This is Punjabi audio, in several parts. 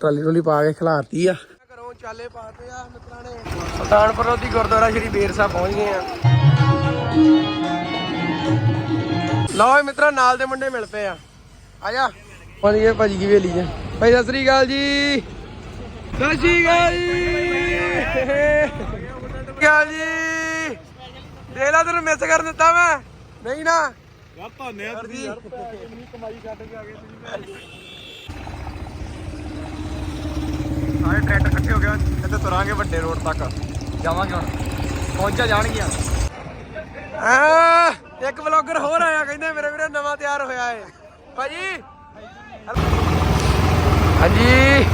ਟਰਾਲੀ ਟੋਲੀ ਪਾ ਕੇ ਖਿਲਾਰਤੀ ਆ। ਘਰੋਂ ਚਾਲੇ ਪਾਤੇ ਆ ਮਿੱਤਰਾਂ ਨੇ। ਸੁਲਤਾਨਪੁਰ ਦੀ ਗੁਰਦੁਆਰਾ ਸ਼੍ਰੀ ਬੇਰ ਸਾਹਿਬ ਪਹੁੰਚ ਗਏ ਆ। ਲਓ ਇਹ ਮਿੱਤਰਾਂ ਨਾਲ ਦੇ ਮੁੰਡੇ ਮਿਲ ਪਏ ਆ। ਆ ਜਾ। ਪਹੁੰਚ ਗਏ ਭਾਜੀ ਕੀ ਵੇਲੀ ਚ। ਭਾਈ ਸਤਿ ਸ੍ਰੀ ਅਕਾਲ ਜੀ। ਸਤਿ ਸ੍ਰੀ ਅਕਾਲ ਜੀ। ਸਤਿ ਸ੍ਰੀ ਅਕਾਲ ਜੀ। ਦੇਖ ਲਾ ਤੈਨੂੰ ਮਿਸ ਕਰ ਦਿੱਤਾ ਮੈਂ। ਨਹੀਂ ਨਾ। ਯਾਰ ਧੰਨੇ ਆ। ਤੁਸੀਂ ਯਾਰ ਇੰਨੀ ਕਮਾਈ ਕੱਢ ਕੇ ਆ ਗਏ ਤੁਸੀਂ ਸਾਰੇ ਟਰੈਕਟਰ ਇਕੱਠੇ ਹੋ ਗਏ ਇੱਥੇ ਤੁਰਾਂਗੇ ਵੱਡੇ ਰੋਡ ਤੱਕ। ਜਾਵਾਂਗੇ ਹੁਣ। ਪਹੁੰਚਾ ਜਾਣਗੀਆਂ। ਆ, ਇੱਕ ਵਲੌਗਰ ਹੋਰ ਆਇਆ, ਕਹਿੰਦੇ ਮੇਰੇ ਵੀਰੇ ਨਵਾਂ ਤਿਆਰ ਹੋਇਆ ਏ। ਭਾਜੀ। ਹਾਂਜੀ।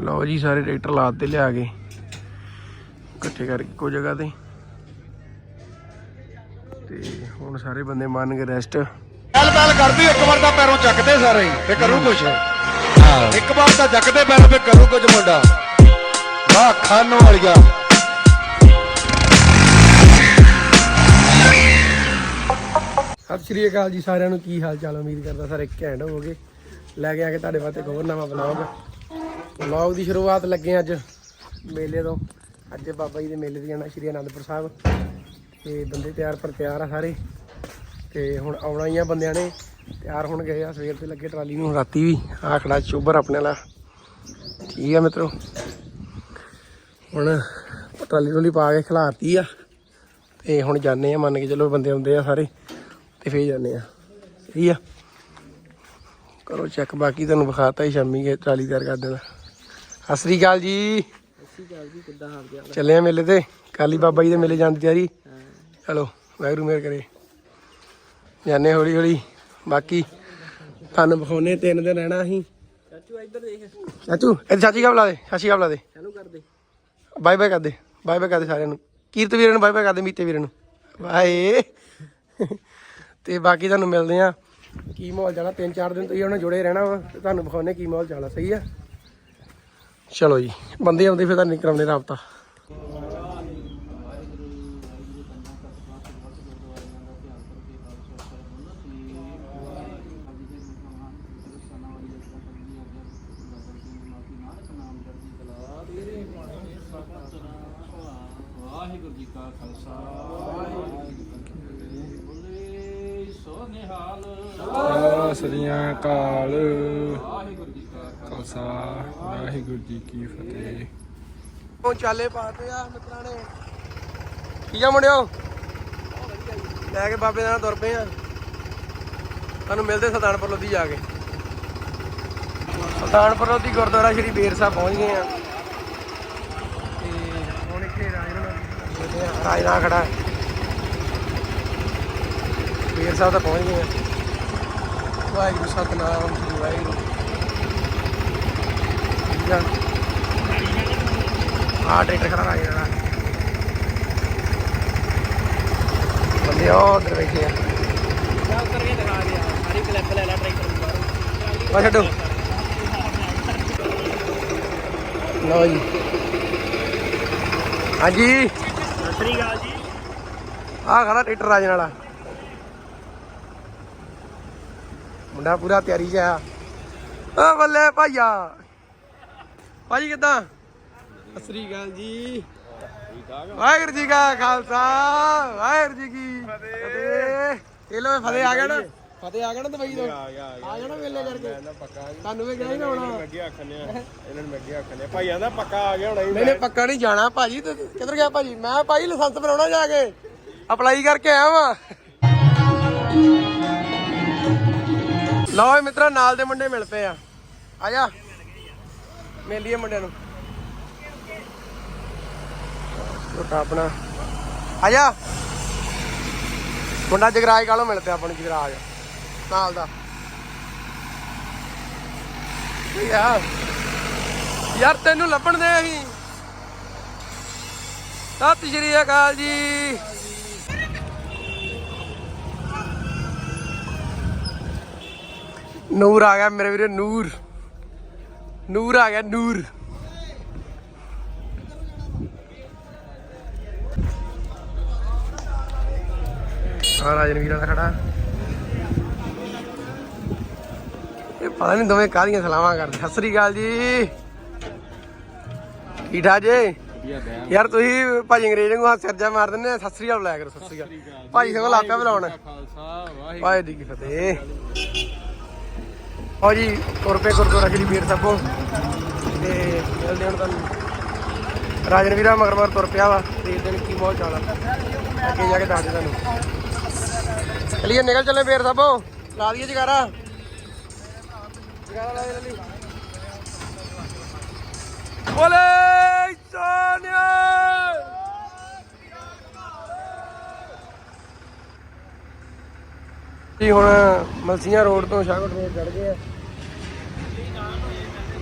ਲਓ ਜੀ, ਸਾਰੇ ਟਰੈਕਟਰ ਲਾਤ ਤੇ ਲਿਆ ਕੇ। ਇਕੱਠੇ ਕਰਕੇ ਇੱਕੋ ਜਗ੍ਹਾ ਤੇ। ਤੇ ਹੁਣ ਸਾਰੇ ਬੰਦੇ ਮੰਨ ਕੇ ਰੈਸਟ ਚੱਲ ਚੱਲ ਕਰਦੀ, ਇੱਕ ਵਾਰ ਤਾਂ ਪੈਰੋਂ ਚੱਕਦੇ ਸਾਰੇ, ਤੇ ਕਰੂ ਕੁਛ। ਇੱਕ ਵਾਰ ਤਾਂ ਚੱਕਦੇ ਪੈਰ ਫੇ ਕਰੂ ਕੁਝ ਮੁੰਡਾ। ਵਾਹ ਖਾਨੋ ਵਾਲੀਆ। ਸਤਿ ਸ਼੍ਰੀ ਅਕਾਲ ਜੀ ਸਾਰਿਆਂ ਨੂੰ, ਕੀ ਹਾਲ ਚਾਲ ਉਮੀਦ ਕਰਦਾ ਸਾਰੇ ਘੈਂਟ ਹੋਵੋਗੇ। ਲੈ ਕੇ ਆ ਕੇ ਤੁਹਾਡੇ ਵਾਸਤੇ ਇੱਕ ਹੋਰ ਨਵਾਂ ਵਲੌਗ ਵਲੌਗ ਦੀ ਸ਼ੁਰੂਆਤ ਲੱਗੇ ਅੱਜ ਮੇਲੇ ਤੋਂ। ਅੱਜ ਬਾਬਾ ਜੀ ਦੇ ਮੇਲੇ ਤੇ ਜਾਣਾ ਸ਼੍ਰੀ ਅਨੰਦਪੁਰ ਸਾਹਿਬ। ਤੇ ਬੰਦੇ ਤਿਆਰ ਪਰ ਤਿਆਰ ਆ ਸਾਰੇ। ਤੇ ਹੁਣ ਆਉਣਾ ਹੀ ਆ ਬੰਦਿਆਂ ਨੇ। ਤਿਆਰ ਹੋਣ ਗਏ ਆ ਸਵੇਰ ਤੇ ਲੱਗੇ ਟਰਾਲੀ ਨੂੰ ਰਾਤੀ ਵੀ ਆ ਖੜਾ ਚੋਬਰ ਆਪਣੇ ਵਾਲਾ। ਠੀਕ ਆ ਮਿੱਤਰੋ। ਹੁਣ ਟਰਾਲੀ ਟੋਲੀ ਪਾ ਕੇ ਖਿਲਾਰਤੀ ਆ ਤੇ ਹੁਣ ਜਾਂਦੇ ਆ ਮੰਨ ਕੇ ਚਲੋ ਬੰਦੇ ਆਉਂਦੇ ਆ ਸਾਰੇ ਤੇ ਫੇਰ ਜਾਂਦੇ ਆ। ਸਹੀ ਆ? ਕਰੋ ਚੈੱਕ ਬਾਕੀ ਤੁਹਾਨੂੰ ਵਿਖਾਤਾ ਹੀ ਸ਼ਾਮੀ ਕੇ ਟਰਾਲੀ ਤਿਆਰ ਕਰ ਦੇਣਾ ਸਤਿ ਸ੍ਰੀ ਅਕਾਲ ਜੀ। ਚੱਲੇ ਆ ਮੇਲੇ ਤੇ। ਕਾਲੀ ਬਾਬਾ ਜੀ ਦੇ ਮੇਲੇ ਜਾਣ ਦੀ ਤਿਆਰੀ। ਚਲੋ ਵਾਹਿਗੁਰੂ ਮਿਹਰ ਕਰੇ। ਜਾਂਦੇ ਹੌਲੀ ਹੌਲੀ ਬਾਕੀ ਤੁਹਾਨੂੰ ਵਿਖਾਉਣੇ ਤਿੰਨ ਦਿਨ ਰਹਿਣਾ ਅਸੀਂ। ਚਾਚੂ ਇੱਧਰ ਦੇਖ। ਚਾਚੂ ਇਹ ਚਾਚੀ ਕਾ ਬੁਲਾ ਦੇ ਚਾਚੀ ਕਾ ਬੁਲਾ ਦੇ। ਚਾਲੂ ਕਰ ਦੇ। ਬਾਏ ਬਾਏ ਕਰ ਦੇ ਬਾਏ ਬਾਏ ਕਰ ਦੇ ਸਾਰਿਆਂ ਨੂੰ। ਕੀਰਤ ਵੀਰੇ ਨੂੰ ਬਾਏ ਬਾਏ ਕਰ ਦੇ ਮੀਤੇ ਵੀਰੇ ਨੂੰ। ਬਾਏ। ਤੇ ਬਾਕੀ ਤੁਹਾਨੂੰ ਮਿਲਦੇ ਆ ਕੀ ਮਾਹੌਲ ਚੱਲਦਾ ਤਿੰਨ ਚਾਰ ਦਿਨ ਤੁਸੀਂ ਉਹਨਾਂ ਜੁੜੇ ਰਹਿਣਾ ਵਾ ਤੇ ਤੁਹਾਨੂੰ ਵਿਖਾਉਣੇ ਕੀ ਮਾਹੌਲ ਚੱਲਦਾ ਸਹੀ ਆ? ਚਲੋ ਜੀ ਬੰਦੇ ਆਉਂਦੇ ਫਿਰ ਤੁਹਾਨੂੰ ਕਰਾਉਂਦੇ ਰਾਬਤਾ ਵਾਹਿਗੁਰੂ ਜੀ ਕਾ ਖਾਲਸਾ ਵਾਹਿਗੁਰੂ ਜੀ ਕੀ ਫਤਿਹ। ਬੋਲੇ ਸੋ ਨਿਹਾਲ। ਸਤਿ ਸ੍ਰੀ ਅਕਾਲ। ਵਾਹਿਗੁਰੂ ਜੀ ਕਾ ਖਾਲਸਾ। ਵਾਹਿਗੁਰੂ ਜੀ ਕੀ ਫਤਿਹ। ਉਹ ਚਾਲੇ ਪਾਤੇ ਆ ਮਿੱਤਰਾਂ ਨੇ। ਕੀ ਆ ਮੁੰਡਿਓ? ਲੈ ਕੇ ਬਾਬੇ ਨਾਲ ਤੁਰ ਪਏ ਆ। ਤੁਹਾਨੂੰ ਮਿਲਦੇ ਸੁਲਤਾਨਪੁਰ ਲੋਧੀ ਜਾ ਕੇ। ਸੁਲਤਾਨਪੁਰ ਲੋਧੀ ਗੁਰਦੁਆਰਾ ਸ਼੍ਰੀ ਬੇਰ ਸਾਹਿਬ ਪਹੁੰਚ ਗਏ ਆ ਤੇ ਹੁਣ ਇੱਥੇ ਰਾਜਨਾ ਰਾਜਨਾ ਖੜਾ ਵੀਰ ਸਾਹਿਬ ਤਾਂ ਪਹੁੰਚ ਗਏ ਵਾਹਿਗੁਰੂ, ਸਤਨਾਮ, ਸ੍ਰੀ ਵਾਹਿਗੁਰੂ। ਠੀਕ ਆ। ਆ ਟਰੈਕਟਰ ਖੜਾ ਰਾਜ ਬੰਦੇ ਉਹ ਉਧਰ ਬੈਠੇ ਆ। ਕਰਕੇ ਦਿਖਾ ਦਿਆ ਸਾਰੀ ਕਲਿੱਪ ਲੈ ਲੈ ਟਰੈਕਟਰ ਦੀ ਬਾਹਰੋਂ ਆ ਛੱਡੋ। ਲਓ ਜੀ। ਹਾਂਜੀ। ਸ੍ਰੀ ਅਕਾਲ ਜੀ। ਆ ਖੜਾ ਟਰੈਕਟਰ ਰਾਜਨ ਵਾਲਾ। ਮੁੰਡਾ ਪੂਰਾ ਤਿਆਰੀ 'ਚ ਆ। ਓ ਬੱਲੇ ਭਾਈਆ। ਭਾਜੀ ਕਿੱਦਾਂ? ਸਤਿ ਸ੍ਰੀ ਅਕਾਲ ਜੀ। ਵਾਹਿਗੁਰੂ ਜੀ ਕਾ ਖਾਲਸਾ ਵਾਹਿਗੁਰੂ ਜੀ ਕੀ ਫਤਿਹ। ਇਹ ਲੋ ਫਤਿਹ ਆ ਗਿਆ ਨਾ। ਫਤਿਹ ਆ ਗਿਆ ਨਾ ਦੁਬਈ ਤੋਂ? ਆ ਗਿਆ ਆ ਗਿਆ ਨਾ ਮੇਲੇ ਕਰਕੇ? ਨਾ ਪੱਕਾ ਤੁਹਾਨੂੰ ਵੀ ਗਿਆ ਹੀ ਨਾ ਹੋਣਾ। ਮੈਂ ਅੱਗੇ ਆਖਨੇ ਆ ਇਹਨਾਂ ਨੂੰ ਮੈਂ ਅੱਗੇ ਆਖਨੇ ਭਾਈ ਆਂਦਾ ਪੱਕਾ ਆ ਗਿਆ ਹੁਣ ਨਹੀਂ ਨਹੀਂ ਪੱਕਾ ਨਹੀਂ ਜਾਣਾ। ਭਾਜੀ ਤੇ ਕਿੱਧਰ ਗਿਆ ਭਾਜੀ? ਮੈਂ ਭਾਈ ਲਾਇਸੈਂਸ ਬਣਾਉਣਾ ਜਾ ਕੇ। ਅਪਲਾਈ ਕਰਕੇ ਆਇਆ ਵਾਂ। ਲਓ ਮਿੱਤਰਾ ਨਾਲ ਦੇ ਮੁੰਡੇ ਮਿਲ ਪਏ ਆ। ਆ ਜਾ। ਮੇਲੀਏ ਮੁੰਡਿਆਂ ਨੂੰ। ਛੋਟਾ ਆਪਣਾ। ਆ ਜਾ। ਮੁੰਡਾ ਜਗਰਾਜ ਕਾਲੋਂ ਮਿਲ ਪਿਆ ਆਪਾਂ ਨੂੰ ਜਗਰਾਜ। ਨਾਲ ਦਾ ਯਾਰ ਯਾਰ ਤੈਨੂੰ ਲੱਭਣ ਦੇ ਅਸੀਂ ਸਤਿ ਸ਼੍ਰੀ ਅਕਾਲ ਜੀ ਨੂਰ ਆ ਗਿਆ ਮੇਰੇ ਵੀਰੇ ਨੂਰ ਨੂਰ ਆ ਗਿਆ ਨੂਰ ਆ ਰਾਜਨ ਵੀਰਾਂ ਦਾ ਖੜਾ ਇਹ ਪਤਾ ਨਹੀਂ ਦੋਵੇਂ ਕਾਹਦੀਆਂ ਸਲਾਮਾਂ ਕਰਦੇ। ਸਤਿ ਸ੍ਰੀ ਅਕਾਲ ਜੀ। ਠੀਕ ਠਾਕ ਜੀ? ਯਾਰ ਤੁਸੀਂ ਭਾਜੀ ਅੰਗਰੇਜ਼ ਨੂੰ ਹੱਥ ਸਰਜਾ ਮਾਰ ਦਿੰਦੇ ਸਤਿ ਸ੍ਰੀ ਅਕਾਲ ਬੁਲਾਇਆ ਕਰੋ ਸਤਿ ਸ੍ਰੀ ਅਕਾਲ। ਭਾਜੀ ਸਗੋਂ ਲਾਪਿਆ ਬੁਲਾਉਣ। ਵਾਹਿਗੁਰੂ ਜੀ ਕੀ ਫਤਿਹ। ਹੋ ਜੀ ਤੁਰ ਪਏ ਗੁਰਦੁਆਰਾ ਸ਼੍ਰੀ ਬੀਰ ਸਾਹਿਬੋਂ ਤੇ ਮਿਲਦੇ ਹੁਣ ਤੁਹਾਨੂੰ। ਰਾਜਨ ਵੀਰਾ ਮਗਰ ਮਗਰ ਤੁਰ ਪਿਆ ਵਾ। ਦੇਖਦੇ ਨੇ ਕੀ ਮਾਹੌਲ ਚਾਲ ਅੱਗੇ ਜਾ ਕੇ ਦੱਸਦੇ ਤੁਹਾਨੂੰ। ਚਲੀਏ ਨਿਕਲ ਚੱਲੇ ਬੀਰ ਸਾਹਿਬੋਂ ਲਾ ਦਈਏ ਜਗਾਰਾ। ਦੇ ਬੋਲੇ ਸੋਨਿਆ ਜੀ ਹੁਣ ਮਲਸੀਆਂ ਰੋਡ ਤੋਂ ਸ਼ਾਗਟ ਰੋਡ ਚੜ ਗਏ ਆ।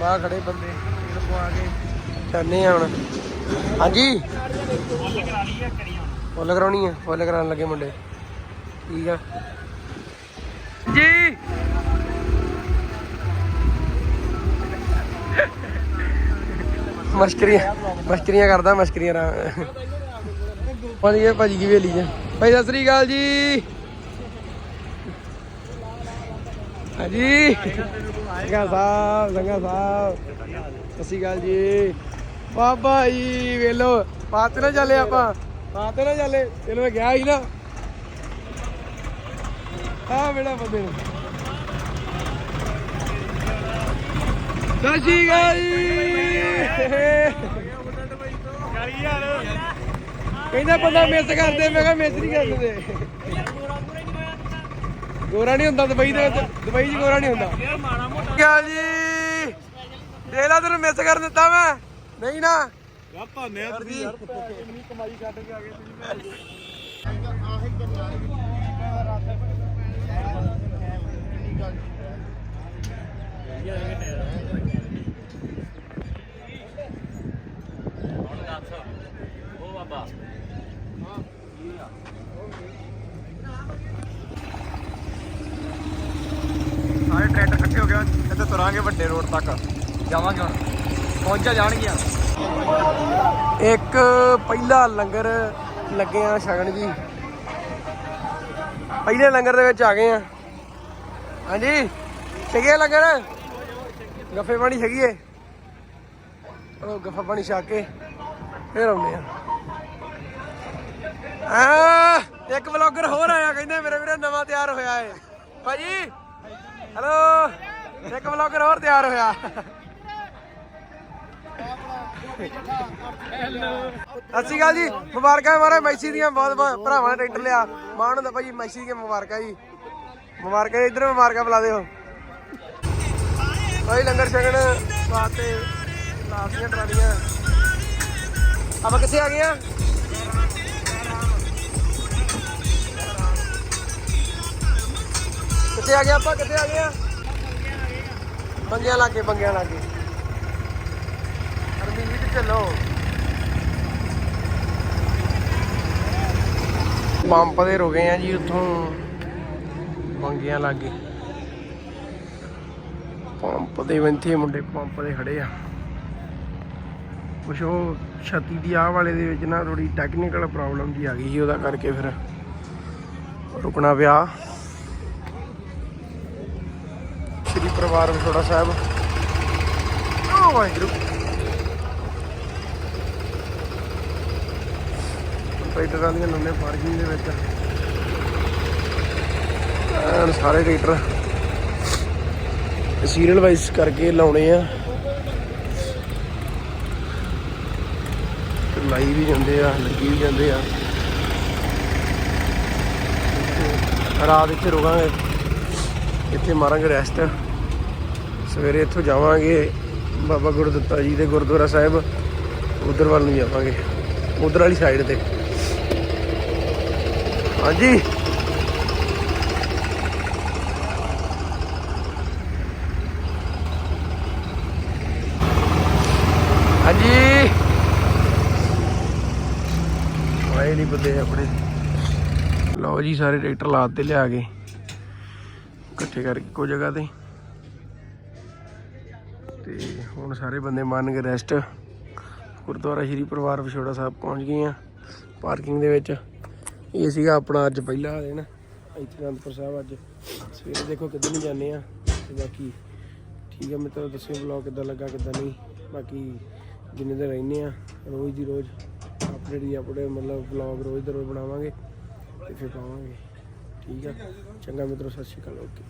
ਬਾਹਰ ਖੜੇ ਬੰਦੇ ਇਹ ਪਵਾ ਕੇ ਜਾਂਦੇ ਆ ਹੁਣ। ਹਾਂਜੀ? ਫੁੱਲ ਕਰਾਉਣੀ ਆ ਫੁੱਲ ਕਰਾਉਣ ਲੱਗੇ ਮੁੰਡੇ। ਠੀਕ ਆ। ਮਸ਼ਕਰੀਆਂ ਮਸ਼ਕਰੀਆਂ ਕਰਦਾ, ਮਸ਼ਕਰੀਆਂ ਰਾਂ ਭਾਜੀ, ਇਹ ਭਾਜੀ ਕੀ ਵੇਲੀ ਜੀ ਭਾਈ ਸਤਿ ਸ੍ਰੀ ਅਕਾਲ ਜੀ। ਹਾਂਜੀ। ਸੰਗਾ ਸਾਹਿਬ ਸੰਗਾ ਸਾਹਿਬ। ਸਤਿ ਸ਼੍ਰੀ ਅਕਾਲ ਜੀ। ਬਾਬਾ ਜੀ ਵੇਲੋ ਪਾਤੇ ਨਾ ਚੱਲੇ ਆਪਾਂ। ਪਾਤੇ ਨਾ ਚੱਲੇ। ਤੈਨੂੰ ਮੈਂ ਗਿਆ ਸੀ ਨਾ। ਆ ਮੇਰਾ ਬੰਦੇ ਨੂੰ। ਸਤਿ ਸ਼੍ਰੀ ਅਕਾਲ ਜੀ। ਕਹਿੰਦਾ ਬੰਦਾ ਮਿਸ ਕਰਦੇ ਮੈਂ ਕਿਹਾ ਮਿਸ ਨਹੀਂ ਕਰਦੇ ਗੋਰਾ ਨਹੀਂ ਹੁੰਦਾ ਦੁਬਈ ਦੇ ਵਿੱਚ ਦੁਬਈ 'ਚ ਗੋਰਾ ਨਹੀਂ ਹੁੰਦਾ। ਗੱਲ ਜੀ। ਦੇਖ ਲਾ ਤੈਨੂੰ ਮਿਸ ਕਰ ਦਿੱਤਾ ਮੈਂ। ਨਹੀਂ ਨਾ। ਯਾਰ ਧੰਨੇ ਸਰ ਜੀ ਉਹ ਬਾਬਾ ਸਾਰੇ ਟਰੈਕਟਰ ਇਕੱਠੇ ਹੋ ਗਏ ਇੱਥੇ ਤੁਰਾਂਗੇ ਵੱਡੇ ਰੋਡ ਤੱਕ। ਜਾਵਾਂਗੇ ਹੁਣ। ਪਹੁੰਚਾ ਜਾਣਗੀਆਂ। ਇੱਕ ਪਹਿਲਾ ਲੰਗਰ ਲੱਗੇ ਆ ਛਕਣ ਜੀ। ਪਹਿਲੇ ਲੰਗਰ ਦੇ ਵਿੱਚ ਆ ਗਏ ਆ। ਹਾਂਜੀ ਛਕਿਏ ਲੰਗਰ? ਗੱਫੇ ਪਾਣੀ ਛਕੀਏ ਉਹ ਗੱਫਾ ਪਾਣੀ ਛਕ ਕੇ ਫੇਰ ਆਉਂਦੇ ਆ। ਆ ਇੱਕ ਵਲੌਗਰ ਹੋਰ ਆਇਆ, ਕਹਿੰਦੇ ਮੇਰੇ ਵੀਰੇ ਨਵਾਂ ਤਿਆਰ ਹੋਇਆ ਏ। ਭਾਜੀ, ਹੈਲੋ? ਇੱਕ ਵਲੌਗਰ ਹੋਰ ਤਿਆਰ ਹੋਇਆ। ਸਤਿ ਸ਼੍ਰੀ ਅਕਾਲ ਜੀ ਮੁਬਾਰਕਾਂ ਮਾਰੇ ਮੈਸੀ ਦੀਆਂ ਬਹੁਤ ਬਹੁਤ ਭਰਾਵਾਂ ਨੇ ਟਰੈਕਟਰ ਲਿਆ। ਮਾਣ ਹੁੰਦਾ ਭਾਈ ਮੈਸੀ ਦੀਆਂ ਮੁਬਾਰਕਾਂ ਜੀ। ਮੁਬਾਰਕਾਂ ਜੀ, ਇੱਧਰ ਮੁਬਾਰਕਾਂ ਬੁਲਾ ਦਿਓ। ਭਾਈ ਲੰਗਰ ਛਕਣ ਵਾਸਤੇ ਲਾਸੀਆਂ ਟਰਾਲੀਆਂ। ਆਪਾਂ ਕਿੱਥੇ ਆ ਗਏ ਆ? ਕਿੱਥੇ ਆ ਗਏ ਆਪਾਂ? ਕਿੱਥੇ ਆ ਗਏ ਆ? ਬੰਗਿਆਂ ਲਾਗੇ ਬੰਗਿਆਂ ਲਾਗੇ। ਹਰਮੀਤ ਚੱਲੋ। ਪੰਪ ਦੇ ਰੁਕੇ ਆ ਜੀ ਉੱਥੋਂ ਬੰਗਿਆਂ ਲਾਗੇ। ਪੰਪ ਦੇ ਵੰਥੇ ਮੁੰਡੇ ਪੰਪ ਦੇ ਖੜੇ ਆ। ਕੁਛ ਉਹ ਛੱਤੀ ਦੀ ਆਹ ਵਾਲੇ ਦੇ ਵਿੱਚ ਨਾ ਥੋੜੀ ਟੈਕਨੀਕਲ ਪ੍ਰੋਬਲਮ ਜੀ ਆ ਗਈ ਸੀ ਉਹਦਾ ਕਰਕੇ ਫਿਰ ਰੁਕਣਾ ਪਿਆ। ਸ਼੍ਰੀ ਪਰਿਵਾਰ ਵਿਛੋੜਾ ਸਾਹਿਬ। ਓ ਵਾਹਿਗੁਰੂ। ਟਰੈਕਟਰਾਂ ਦੀਆਂ ਨਵੇਂ ਪਾਰਕਿੰਗ ਦੇ ਵਿੱਚ। ਐਨ ਸਾਰੇ ਟਰੈਕਟਰ ਸੀਰੀਅਲ ਵਾਈਜ਼ ਕਰਕੇ ਲਾਉਣੇ ਆ। ਲਾਈ ਵੀ ਜਾਂਦੇ ਆ, ਲੱਗੀ ਵੀ ਜਾਂਦੇ ਆ। ਰਾਤ ਇੱਥੇ ਰੁਕਾਂਗੇ। ਇੱਥੇ ਮਾਰਾਂਗੇ ਰੈਸਟ ਸਵੇਰੇ ਇੱਥੋਂ ਜਾਵਾਂਗੇ ਬਾਬਾ ਗੁਰਦੱਤਾ ਜੀ ਦੇ ਗੁਰਦੁਆਰਾ ਸਾਹਿਬ। ਉਧਰ ਵੱਲ ਨੂੰ ਜਾਵਾਂਗੇ। ਉਧਰ ਵਾਲੀ ਸਾਈਡ ਤੇ। ਹਾਂਜੀ। ਹਾਂਜੀ। ਆਏ ਨਹੀਂ ਬੰਦੇ ਆਪਣੇ। ਲਓ ਜੀ, ਸਾਰੇ ਟਰੈਕਟਰ ਲਾਤ ਤੇ ਲਿਆ ਕੇ। ਇਕੱਠੇ ਕਰਕੇ ਇੱਕੋ ਜਗ੍ਹਾ ਤੇ। ਤੇ ਹੁਣ ਸਾਰੇ ਬੰਦੇ ਮੰਨ ਕੇ ਰੈਸਟ ਗੁਰਦੁਆਰਾ ਸ਼੍ਰੀ ਪਰਿਵਾਰ ਵਿਛੋੜਾ ਸਾਹਿਬ ਪਹੁੰਚ ਗਏ ਆ ਪਾਰਕਿੰਗ ਦੇ ਵਿੱਚ। ਇਹ ਸੀਗਾ ਆਪਣਾ ਅੱਜ ਪਹਿਲਾ ਦਿਨ। ਇੱਥੇ ਅਨੰਦਪੁਰ ਸਾਹਿਬ ਅੱਜ। ਸਵੇਰੇ ਦੇਖੋ ਕਿੱਧਰ ਨੂੰ ਜਾਂਦੇ ਆ। ਤੇ ਬਾਕੀ ਠੀਕ ਹੈ ਮਿੱਤਰੋ, ਦੱਸਿਓ ਵਲੌਗ ਕਿੱਦਾਂ ਲੱਗਾ, ਕਿੱਦਾਂ ਨਹੀਂ। ਬਾਕੀ ਜਿੰਨੇ ਦਿਨ ਰਹਿੰਦੇ ਆ, ਰੋਜ਼ ਦੀ ਰੋਜ਼ ਅਪਡੇਟ ਦੀ ਅਪਡੇਟ ਮਤਲਬ ਵਲੌਗ ਰੋਜ਼ ਦਾ ਰੋਜ਼ ਬਣਾਵਾਂਗੇ ਤੇ ਫਿਰ ਪਾਵਾਂਗੇ। ਠੀਕ ਆ। ਚੰਗਾ ਮਿੱਤਰੋ ਸਤਿ ਸ਼੍ਰੀ ਅਕਾਲ ਓਕੇ।